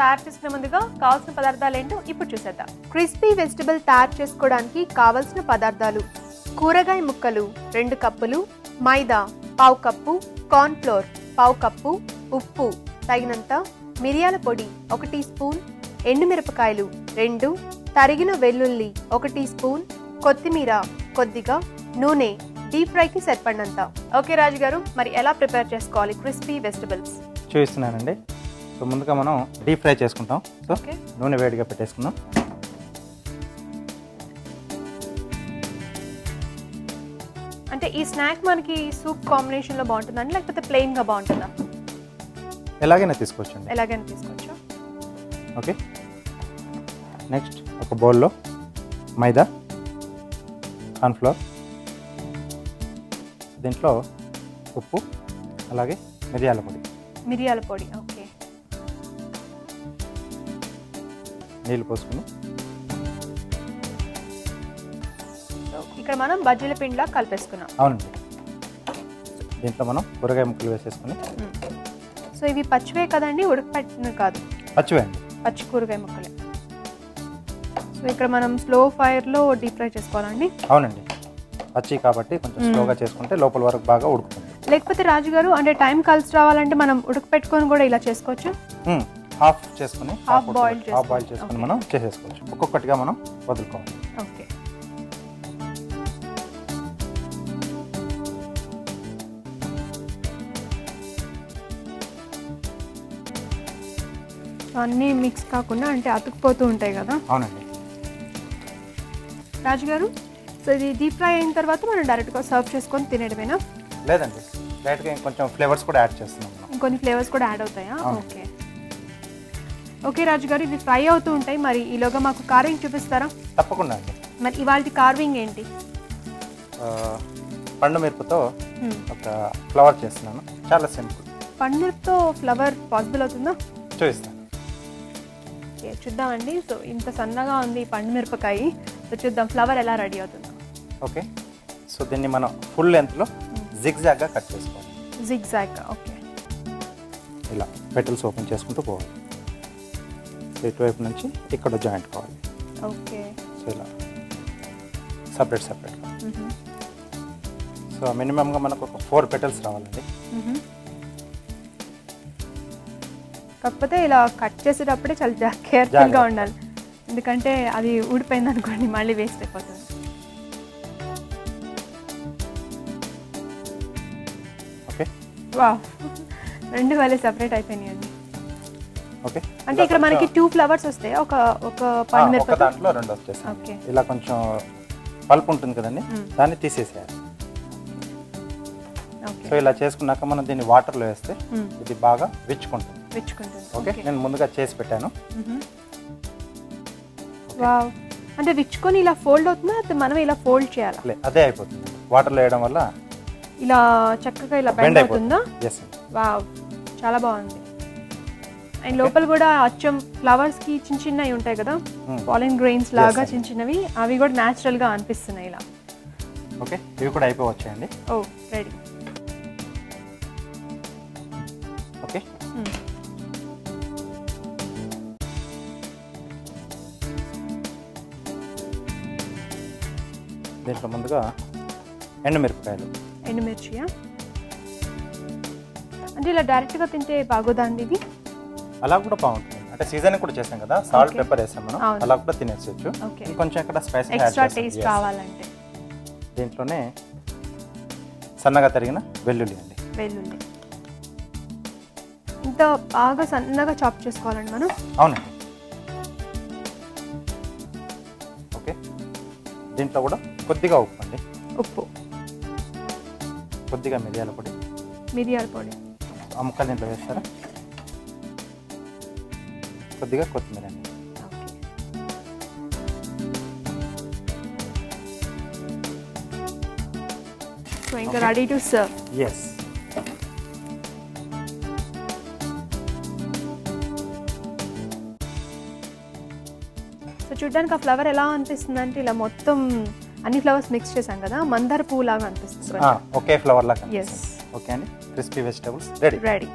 తయారు చేసుకునే ముందుగా కావాల్సిన పదార్థాలు ఏంటో ఇప్పుడు చూసేద్దాం. క్రిస్పీ వెజిటబుల్ తయారు చేసుకోవడానికి కావలసిన పదార్థాలు కూరగాయ ముక్కలు రెండు కప్పులు మైదా పావు కప్పు కార్న్ ఫ్లోర్ పావు కప్పు ఉప్పు తగినంత మిరియాల పొడి ఒక టీ స్పూన్ ఎండుమిరపకాయలు రెండు తరిగిన వెల్లుల్లి ఒక టీ స్పూన్ కొత్తిమీర కొద్దిగా నూనె డీప్ ఫ్రైకి సరిపడినంత. ఓకే రాజు గారు మరి ఎలా ప్రిపేర్ చేసుకోవాలి క్రిస్పీ వెజిటబుల్స్? చూస్తున్నానండి. సో ముందుగా మనం డీప్ ఫ్రై చేసుకుంటాం. So okay. నూనె వేడిగా పెట్టేసుకుందాం. అంటే ఈ స్నాక్ మనకి సూప్ కాంబినేషన్లో బాగుంటుందండి లేకపోతే ప్లెయిన్గా బాగుంటుందా? ఎలాగైనా తీసుకోవచ్చండి. ఎలాగైనా తీసుకోవచ్చు? ఓకే. నెక్స్ట్ ఒక బౌల్లో మైదా కార్న్ఫ్లోర్ దీంట్లో ఉప్పు అలాగే మిరియాల పొడి. మిరియాల పొడి ఓకే. నీళ్ళు పోసుకుని. ఇక్కడ మనం బజ్జీల పిండిలా కలిపేసుకున్నాం. అవునండి. దీంట్లో మనం కూరగాయ ముక్కలు వేసేసుకుని. సో ఇవి పచ్చివే కదండి ఉడకపెట్టిన కాదు. పచ్చివేయండి పచ్చి కూరగాయ ముక్కలే. సో ఇక్కడ మనం స్లో ఫైర్లో డీప్ ఫ్రై చేసుకోవాలండి. అవునండి. పచ్చి కాబట్టి కొంచెం స్లోగా చేసుకుంటే లోపల వరకు బాగా ఉడుకుతుంది. లేకపోతే రాజు గారు అంటే టైం కలిసి రావాలంటే మనం ఉడకపెట్టుకొని కూడా ఇలా చేసుకోవచ్చు. హాఫ్ చేసుకుని హాఫ్ బాయిల్ చేసుకోవాలి. చేసుకుని. మనం చేసేసుకోవచ్చు. ఒక్కొక్కటిగా మనం వదులుకోవాలి. ఓకే. అన్నీ మిక్స్ కాకుండా అంటే అతుకుపోతూ ఉంటాయి కదా? అవునండి. రాజు గారు సో ఇది డీప్ ఫ్రై అయిన తర్వాత మనం డైరెక్ట్గా సర్వ్ చేసుకొని తినేయడమేనా? లేదండి. లైట్గా ఇంకొంచెం ఫ్లేవర్స్ కూడా యాడ్ చేస్తున్నాం మనం. ఇంకొన్ని ఫ్లేవర్స్ కూడా యాడ్ అవుతాయా. ఓకే. ఓకే రాజు గారు ఇవి ఫ్రై అవుతూ ఉంటాయి. మరి ఈలోగా మాకు కార్వింగ్ చూపిస్తారా? తప్పకుండా అండి. మరి ఇవాళ కార్వింగ్ ఏంటి? పండు మిరపతో. ఒక ఫ్లవర్ చేస్తున్నాను. చాలా సింపుల్ పన్నీర్తో ఫ్లవర్ పాసిబుల్ అవుతుందా? చూపిస్తాను ఓకే, చూద్దామండి. సో ఇంత సన్నగా ఉంది ఈ పండు మిరపకాయ. సో చూద్దాం ఫ్లవర్ ఎలా రెడీ అవుతుందో. ఓకే. సో దీన్ని మనం ఫుల్ లెంత్లో జిగ్జాగ్గా కట్ చేసుకోవాలి. Zigzag okay. ఇలా పెటల్స్ ఓపెన్ చేసుకుంటూ పోవాలి. ఇటువైపు నుంచి ఇక్కడ జాయింట్ కావాలి. ఓకే. సో ఇలా. సపరేట్ సపరేట్గా సో మినిమంగా మనకు ఒక ఫోర్ పెటల్స్ రావాలండి. కాకపోతే ఇలా కట్ చేసేటప్పుడే చాలా కేర్ఫుల్గా. ఉండాలి. ఎందుకంటే అది ఊడిపోయింది అనుకోండి మళ్ళీ వేస్ట్ అయిపోతుంది. ఓకే. వా రెండు వేలే సపరేట్ అయిపోయినాయండి. ఓకే. అంటే ఇక్కడ మనకి టూ ఫ్లవర్స్ వస్తాయి? ఒక ఒక పండు ఒక మిరపకాయ దాంట్లో రెండు వచ్చేస్తాయి. ఇలా కొంచెం పల్ప్ ఉంటుంది కదండి. దాన్ని తీసేసేయాలి. సో ఇలా చేసుకున్నాక మనం దీన్ని వాటర్లో వేస్తే. ఇది బాగా విచ్చుకుంటుంది ఓకే నేను ముందుగా చేసి పెట్టాను. వావ్. అంటే విచ్చుకొని ఇలా ఫోల్డ్ అవుతుందా? మనం ఇలా ఫోల్డ్ చేయాలా? అదే అయిపోతుంది. వాటర్లో వేయడం వల్ల ఇలా చక్కగా ఇలా బెండ్ అవుతుందా? వావ్. చాలా బాగుంది. అండ్ లోపల కూడా అచ్చం ఫ్లవర్స్కి చిన్న చిన్నవి ఉంటాయి కదా? Hmm. పాలిన్ గ్రెయిన్స్ లాగా చిన్న చిన్నవి. అవి కూడా న్యాచురల్గా అనిపిస్తున్నాయి ఇలా. ఓకే ఇవి కూడా అయిపోవచ్చాయండి. ఓ రెడీ ఓకే దీంట్లో ముందుగా ఎండుమిరపకాయలు. ఎండుమిర్చియా? అంటే ఇలా డైరెక్ట్గా తింటే బాగోదా అండి ఇది? అలా కూడా బాగుంటుంది. అంటే సీజన్ కూడా చేస్తాం కదా సాల్ట్. పెప్పర్ వేసాం మనం. అలా కూడా తినేసేయచ్చు ఓకే. ఇంకొంచెం ఇక్కడ స్పైసీ ఎక్స్ట్రా టేస్ట్ రావాలంటే దీంట్లోనే సన్నగా తరిగిన వెల్లుల్లి అండి. వెల్లుల్లి. ఇంత బాగా సన్నగా చాప్ చేసుకోవాలండి మనం? అవునండి. ఓకే. దీంట్లో కూడా కొద్దిగా ఉప్పు అండి. ఉప్పు. కొద్దిగా మిరియాల పొడి. మిరియాల పొడి. ఆ ముక్కలు దీంట్లో వేస్తారా? కొద్దిగా కొత్తిమీర అండి. ఓకే సో ఇంకా ready to serve yes so చూడడానికి ఆ ఫ్లవర్ ఎలా అనిపిస్తుంది అంటే ఇలా మొత్తం అన్ని ఫ్లవర్స్ మిక్స్ చేసాం కదా మందార పువ్వు లాగా అనిపిస్తుంది ఒకే ఫ్లవర్ లాగా ఎస్ ఓకే అండి? Crispy vegetables ready ready